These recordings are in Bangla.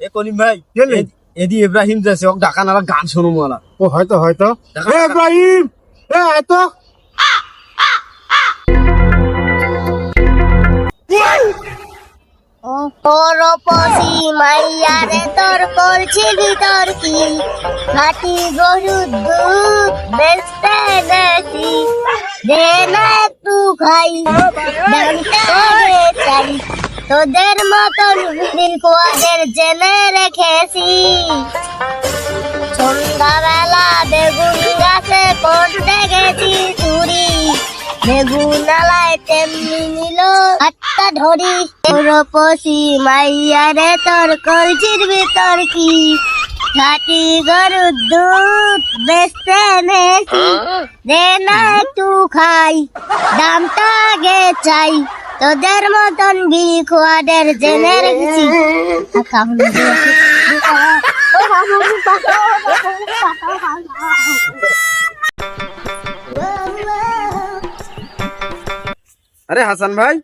এ কলিম ভাই এদি ইব্রাহিম যাচ্ছে ওক ডাকা নারা গান শুনুম ওলা ও হয়তো হয়তো। ইব্রাহিম! এ আয় তো মাইয়ারে তোর করছি ভিতর কি? খাটি গরুর দুধ বেচতে নেছি দে না একটু খাই। চাই তোদের মতন কোয়াদের জেনে রেখেছি। সন্ধ্যাবেলা বেগুন গাছে করতে গেছি চুরি। বেগুন আলায় তেমনি নিল হাতটা ধরি। তোর পশি মাইয়ারে তোর কলচির ভিতর কি? ছাটি গরুর দুধ বেচতে নেছি দে না একটু খাই, দামটা আগে চাই। তোদের মতন ভিখুয়াদের জেনে রেখেছি আরে হাসান ভাই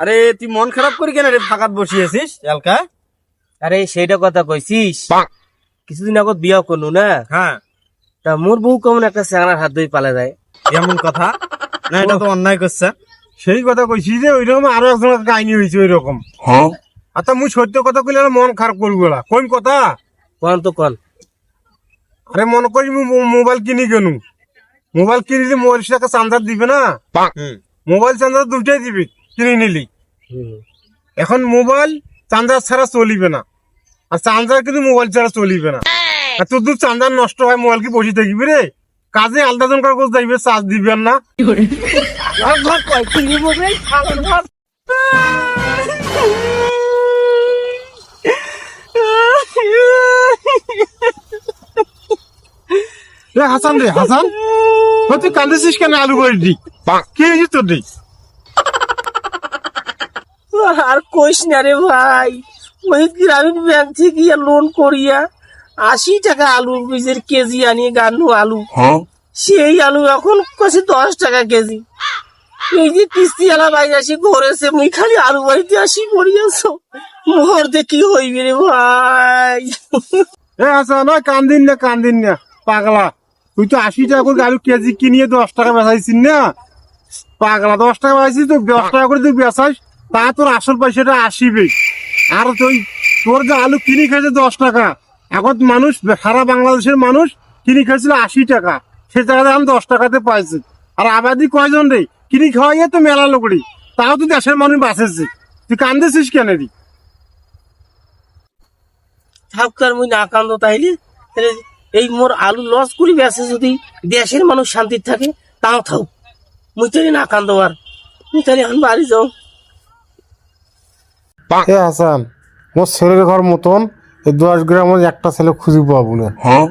আরে তুই মন খারাপ করি কেন রে? ফাঁকাত বসিয়েছিস এলকা? আরে সেইটা কথা কইছিস। কিছুদিন আগত বিয়া করলু না? হ্যাঁ। তা মোর বউ কেমন একটা স্যাংরার হাত ধুই পালে যায়। এমন কথা? না এটা তো অন্যায় করছে। সেই কথা কইছি যে ওইরকম আরও একজনের কাহিনী হয়েছে ওই রকম আচ্ছা মুই সত্য কথা কইলে আর মন খারাপ করব না। কইম কথা? কোন তো কোন। আরে মনে করি মো- মোবাইল কিনি কেন? মোবাইল কিনলে মোবাইল টাকা চান্দার দিবে না? হুম। মোবাইল চান্দার দুটাই দিবি কিনে নিলি। এখন মোবাইল চান্দার ছাড়া চলিবে না। আর চান্দার কিন্তু মোবাইল ছাড়া চলিবে না। আর তোর দু চান্দার নষ্ট হয় মোবাইল কি বসে থাকিবি রে? কাজে আলাদা জন কাগজ যাইবে চার্জ দিবেন না। হাসান রে হাসান তুই কান্দিছিস কেন আলু বড়ি দি কি হয়েছে তোর দি আর কইস না রে ভাই ওই গ্রামীণ ব্যাংক থেকে লোন করিয়া আশি টাকা আলু বীজের কেজি আনিয়ে গান্নু আলু। সেই আলু এখন কষে দশ টাকা কেজি। এই যে কিস্তি আলা বাইরে আসি ঘরেছে মুই খালি আলু বাড়িতে আসি পড়িয়াছ মুহূর্তে কি হইবে রে ভাই। এ হাসান ওই কান্দিন না কান্দিন না পাগলা। তুই তো আশি টাকা করে আলু কেজি কিনিয়ে দশ টাকা বেচাইছিস না? পাগলা দশ টাকা বেচাইছিস তো দশ টাকা করে তুই বেচাইস তা তোর আসল পয়সাটা আসিবে আর তুই তোর যে আলু কিনে খেয়েছে দশ টাকা এখন মানুষ সারা বাংলাদেশের মানুষ কিনে খেয়েছিল আশি টাকা। সে টাকাতে এখন দশ টাকাতে পাইছে। আর আবাদি কয়জন রে? কিনে খাওয়াইয়ে তো মেলা লোকড়ি তাও তো দেশের মানুষ বাঁচেছে। তুই কান্দেছিস কেন রে? থাকার মুই না কান্দ তাইলে। এই মোর আলু লস করি বেসে যদি দেশের মানুষ শান্তির থাকে তাও থাক। মুই তাহলে না কান্দ আর। মুই তাহলে এখন বাড়ি যাও। হাসান মোর ছেলের ঘর মতন এই দশ গ্রামের একটা ছেলে খুঁজে পাবো না। হ্যাঁ?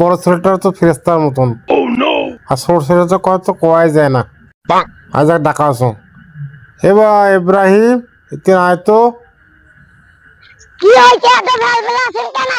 বড় ছেলেটার তো ফেরেস্তার মতন। আর ছোট ছেলে তো কয় তো কয়াই যায় না। আজ এক ডাকা আছো এবার ইব্রাহিম এতে আয় তো। কি হয়েছে? এত ভালবেলা আছেন কেন